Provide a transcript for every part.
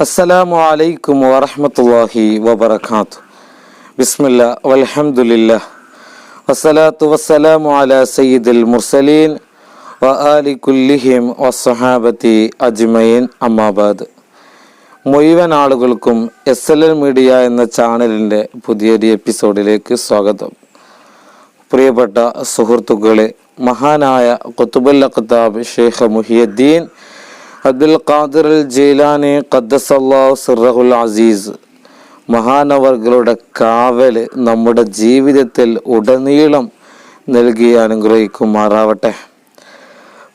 അസ്സലാമു അലൈക്കും വറഹ്മത്തുള്ളാഹി വബർക്കാത്തു ബിസ്മില്ല വലഹമുല്ല വസ്സലാത്തു വസ്സലാമു അല സയ്യിദുൽ മുർസലീൻ വ ആലി വസ്സഹാബത്തി അജ്മഈൻ. അമ്മാബാദ് മുഴുവൻ ആളുകൾക്കും എസ് എൽ എൽ മീഡിയ എന്ന ചാനലിന്റെ പുതിയൊരു എപ്പിസോഡിലേക്ക് സ്വാഗതം. പ്രിയപ്പെട്ട സുഹൃത്തുക്കളെ മഹാനായ ഖുത്തുബുൽ അഖ്താബ് Sheikh Muhyiddin Abdul Qadir al Jilani ഖദ്ദസല്ലാഹു സിറഹുൽ അസീസ്. മഹാനവർകളുടെ കാവൽ നമ്മുടെ ജീവിതത്തിൽ ഉടനീളം നൽകി അനുഗ്രഹിക്കുമാറാവട്ടെ.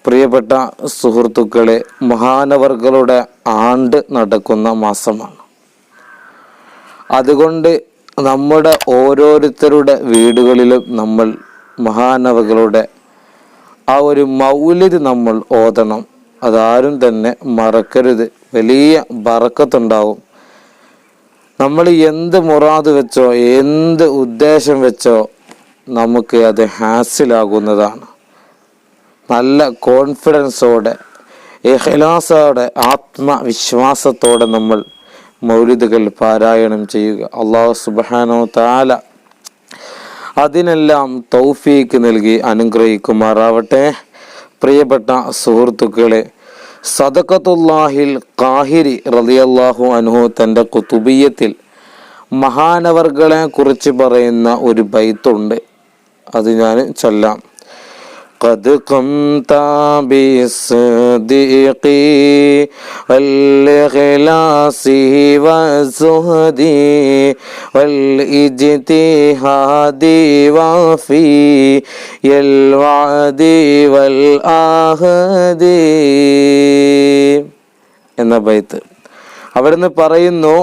പ്രിയപ്പെട്ട സുഹൃത്തുക്കളെ മഹാനവർകളുടെ ആണ്ട് നടക്കുന്ന മാസമാണ്. അതുകൊണ്ട് നമ്മുടെ ഓരോരുത്തരുടെ വീടുകളിലും നമ്മൾ മഹാനവകളുടെ ആ ഒരു മൗലിത് നമ്മൾ ഓതണം. അതാരും തന്നെ മറക്കരുത്. വലിയ ബറക്കത്തുണ്ടാവും. നമ്മൾ എന്ത് മുറാദ് വെച്ചോ എന്ത് ഉദ്ദേശം വെച്ചോ നമുക്ക് അത് ഹാസിലാകുന്നതാണ്. നല്ല കോൺഫിഡൻസോടെ ഇഖ്ലാസോടെ ആത്മവിശ്വാസത്തോടെ നമ്മൾ മൗലിദുകൾ പാരായണം ചെയ്യുക. അള്ളാഹു സുബാനോ താല അതിനെല്ലാം തൗഫീക്ക് നൽകി അനുഗ്രഹിക്കുമാറാവട്ടെ. പ്രിയപ്പെട്ട സുഹൃത്തുക്കളെ സദക്കത്തുല്ലാഹിൽ കാഹിരി റളിയല്ലാഹു അൻഹു തന്റെ കുത്തുബിയത്തിൽ മഹാനവർകളെ കുറിച്ച് പറയുന്ന ഒരു ബൈത്തുണ്ട്. അത് ഞാൻ ചൊല്ലാം. قد قمت بالصديق والإخلاص والزهد والاجتهاد وفي الوعد والآهد എന്ന ബൈത്ത് അവിടുന്ന് പറയുന്നു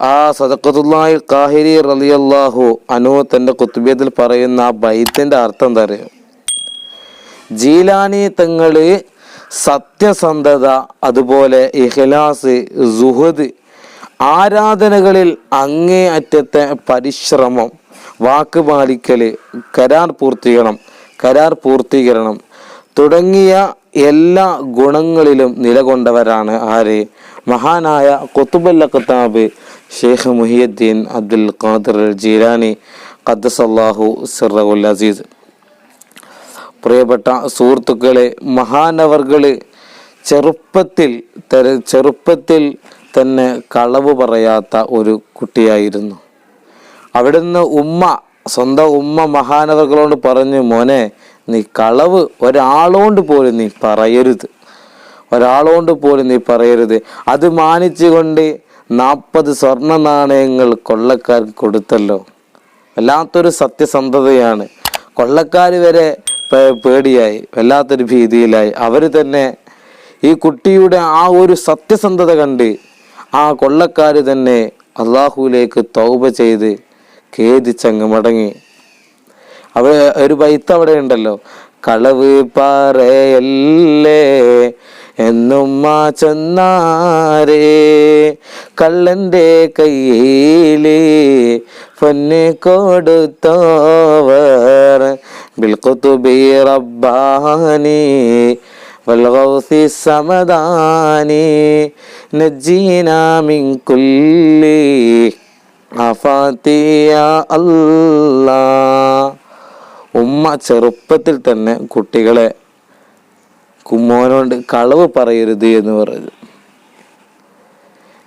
ആ സദക്കത്തുല്ലാഹി കാഹിരി റളിയല്ലാഹു അനു തൻ്റെ കുത്തുബിയത്തിൽ പറയുന്ന ആ ബൈത്തിൻ്റെ അർത്ഥം എന്താ അറിയോ ജീലാനി തങ്ങൾ സത്യസന്ധത അതുപോലെ ഇഖ്ലാസ് സുഹദ് ആരാധനകളിൽ അങ്ങേ അറ്റത്തെ പരിശ്രമം വാക്ക് പാലിക്കൽ കരാർ പൂർത്തീകരണം കരാർ പൂർത്തീകരണം തുടങ്ങിയ എല്ലാ ഗുണങ്ങളിലും നിലകൊണ്ടവരാണ് ആര്? മഹാനായ കൊത്തുബല്ല കത്താബ് ഷെയ്ഖ് മുഹിയുദ്ദീൻ അബ്ദുൽ ഖാദർ ജീലാനി ഖദ്സല്ലാഹു സിറുൽ അസീസ്. പ്രിയപ്പെട്ട സുഹൃത്തുക്കളെ മഹാനവർകൾ ചെറുപ്പത്തിൽ ചെറുപ്പത്തിൽ തന്നെ കളവ് പറയാത്ത ഒരു കുട്ടിയായിരുന്നു. അവിടുന്ന് ഉമ്മ സ്വന്തം ഉമ്മ മഹാനവർകളോട് പറഞ്ഞു മോനെ നീ കളവ് ഒരാളോണ്ട് പോലും നീ പറയരുത്. ഒരാളോണ്ട് പോലും നീ പറയരുത്. അത് മാനിച്ചുകൊണ്ട് നാൽപ്പത് സ്വർണ നാണയങ്ങൾ കൊള്ളക്കാർക്ക് കൊടുത്തല്ലോ. വല്ലാത്തൊരു സത്യസന്ധതയാണ്. കൊള്ളക്കാർ വരെ പേടിയായി വല്ലാത്തൊരു ഭീതിയിലായി. അവർ തന്നെ ഈ കുട്ടിയുടെ ആ ഒരു സത്യസന്ധത കണ്ട് ആ കൊള്ളക്കാർ തന്നെ അള്ളാഹുവിലേക്ക് തൗബ ചെയ്ത് ഖേദിച്ചങ്ങ് മടങ്ങി. അവ ഒരു ബൈത്ത് അവിടെ ഉണ്ടല്ലോ. കളവ് പാറയല്ലേ എന്നുമ്മ ചെന്നാരേ കള്ളന്റെ കയ്യിൽ പൊന്ന് കൊടുത്തോവർ ബിൽക്കുത്തുബി റബ്ബാനി والغوث السمداني نجينا من كل آفات يا الله ഉമ്മ ചെറുപ്പത്തിൽ തന്നെ കുട്ടികളെ കുമ്മോനോണ്ട് കളവ് പറയരുത് എന്ന് പറഞ്ഞു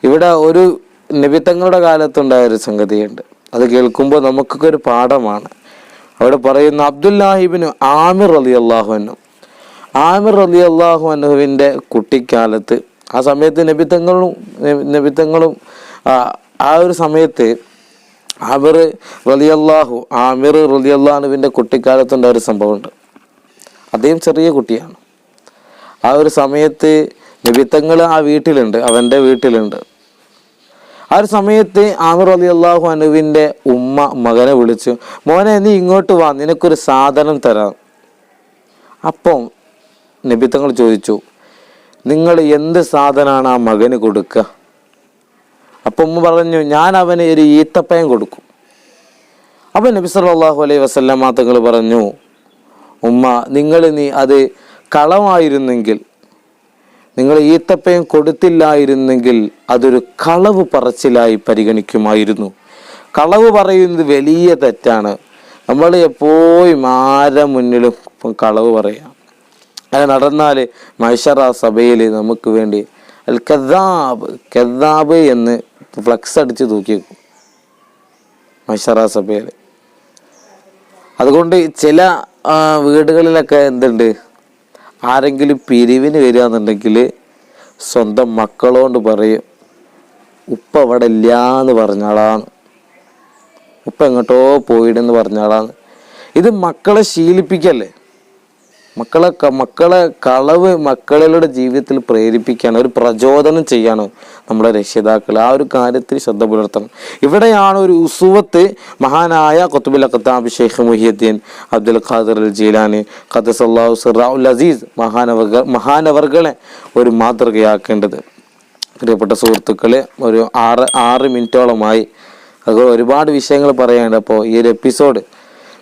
ഇവിടെ ഒരു നിബിത്തങ്ങളുടെ കാലത്തുണ്ടായ ഒരു സംഗതിയുണ്ട് അത് കേൾക്കുമ്പോൾ നമുക്കൊക്കെ ഒരു പാഠമാണ് അവിടെ പറയുന്ന അബ്ദുല്ലാഹിബിന് ആമിർ അലി അള്ളാഹുവിനും ആമിർ അലി അള്ളാഹു അനുവിന്റെ കുട്ടിക്കാലത്ത് ആ സമയത്ത് നബിത്തങ്ങളും നബിത്തങ്ങളും ആ ഒരു സമയത്ത് ആമിർ റലിയല്ലാഹു ആമിർ റലിയല്ലാഹുവിന്റെ കുട്ടിക്കാലത്തുണ്ടായ ഒരു സംഭവമുണ്ട്. അദ്ദേഹം ചെറിയ കുട്ടിയാണ്. ആ ഒരു സമയത്ത് നിബിത്തങ്ങൾ ആ വീട്ടിലുണ്ട് അവന്റെ വീട്ടിലുണ്ട്. ആ ഒരു സമയത്ത് ആമിർ അലി അള്ളാഹു അനുവിന്റെ ഉമ്മ മകനെ വിളിച്ചു മോനെ നീ ഇങ്ങോട്ട് വാ നിനക്കൊരു സാധനം തരാം. അപ്പം നിബിത്തങ്ങൾ ചോദിച്ചു നിങ്ങൾ എന്ത് സാധനമാണ് ആ മകന് കൊടുക്കുക അപ്പം ഉമ്മ പറഞ്ഞു ഞാൻ അവന് ഒരു ഈത്തപ്പയം കൊടുക്കും. അപ്പം നബി സല്ലല്ലാഹു അലൈഹി വസല്ലമ തങ്ങൾ പറഞ്ഞു ഉമ്മ നിങ്ങൾ നീ അത് കളമായിരുന്നെങ്കിൽ നിങ്ങൾ ഈത്തപ്പയം കൊടുത്തില്ലായിരുന്നെങ്കിൽ അതൊരു കളവ് പറച്ചിലായി പരിഗണിക്കുമായിരുന്നു. കളവ് പറയുന്നത് വലിയ തെറ്റാണ്. നമ്മൾ എപ്പോഴും ആരെ മുന്നിലും കളവ് പറയാം. അങ്ങനെ നടന്നാൽ മൈഷറ സഭയിൽ നമുക്ക് വേണ്ടി അൽ കദാബ് കദാബ് എന്ന് ഫ്ലക്സ് അടിച്ച് തൂക്കിയേക്കും മൈഷറ സഭയിൽ. അതുകൊണ്ട് ചില വീടുകളിലൊക്കെ എന്തുണ്ട്? ആരെങ്കിലും പിരിവിന് വരിക എന്നുണ്ടെങ്കിൽ സ്വന്തം മക്കളോണ്ട് പറയും ഉപ്പ അവിടെ ഇല്ല എന്ന് പറഞ്ഞാളാണ് ഉപ്പ എങ്ങോട്ടോ പോയിടെന്ന് പറഞ്ഞാളാണ് ഇത് മക്കളെ ശീലിപ്പിക്കല്ലേ? മക്കളെ മക്കളെ കളവ് മക്കളുടെ ജീവിതത്തിൽ പ്രേരിപ്പിക്കുകയാണ് ഒരു പ്രചോദനം ചെയ്യാണ് നമ്മുടെ രക്ഷിതാക്കൾ ആ ഒരു കാര്യത്തിൽ ശ്രദ്ധ പുലർത്തണം. ഇവിടെയാണ് ഒരു ഉസുവത്ത് മഹാനായ കൊത്തുബുൽ Khattab Sheikh Muhyiddin Abdul Qadir al Jilani ഖദ്സല്ലാഹു സിറാഉൽ അസീസ് മഹാനവർ മഹാനവർകളെ ഒരു മാതൃകയാക്കേണ്ടത്. പ്രിയപ്പെട്ട സുഹൃത്തുക്കളെ ഒരു ആറ് ആറ് മിനിറ്റോളമായി. അത് ഒരുപാട് വിഷയങ്ങൾ പറയാനുണ്ട്. അപ്പോൾ ഈ ഒരു എപ്പിസോഡ്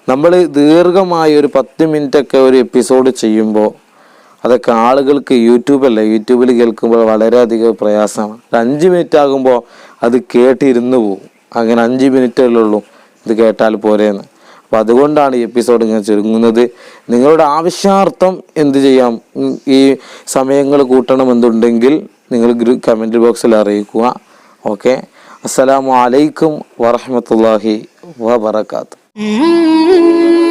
നമ്മൾ ദീർഘമായ ഒരു പത്ത് മിനിറ്റ് ഒക്കെ ഒരു എപ്പിസോഡ് ചെയ്യുമ്പോൾ അതൊക്കെ ആളുകൾക്ക് യൂട്യൂബല്ലേ യൂട്യൂബിൽ കേൾക്കുമ്പോൾ വളരെയധികം പ്രയാസമാണ്. അഞ്ച് മിനിറ്റ് ആകുമ്പോൾ അത് കേട്ടിരുന്നു പോകും അങ്ങനെ അഞ്ച് മിനിറ്റല്ലേ ഉള്ളൂ ഇത് കേട്ടാൽ പോരെയെന്ന് അപ്പം അതുകൊണ്ടാണ് ഈ എപ്പിസോഡ് ഇങ്ങനെ ചുരുങ്ങുന്നത്. നിങ്ങളുടെ ആവശ്യാർത്ഥം എന്ത് ചെയ്യാം? ഈ സമയങ്ങൾ കൂട്ടണമെന്നുണ്ടെങ്കിൽ നിങ്ങൾ കമന്റ് ബോക്സിൽ അറിയിക്കുക. ഓക്കെ അസ്സലാമു അലൈക്കും വറഹമത്തല്ലാഹി വബർക്കാത്തു 嗯。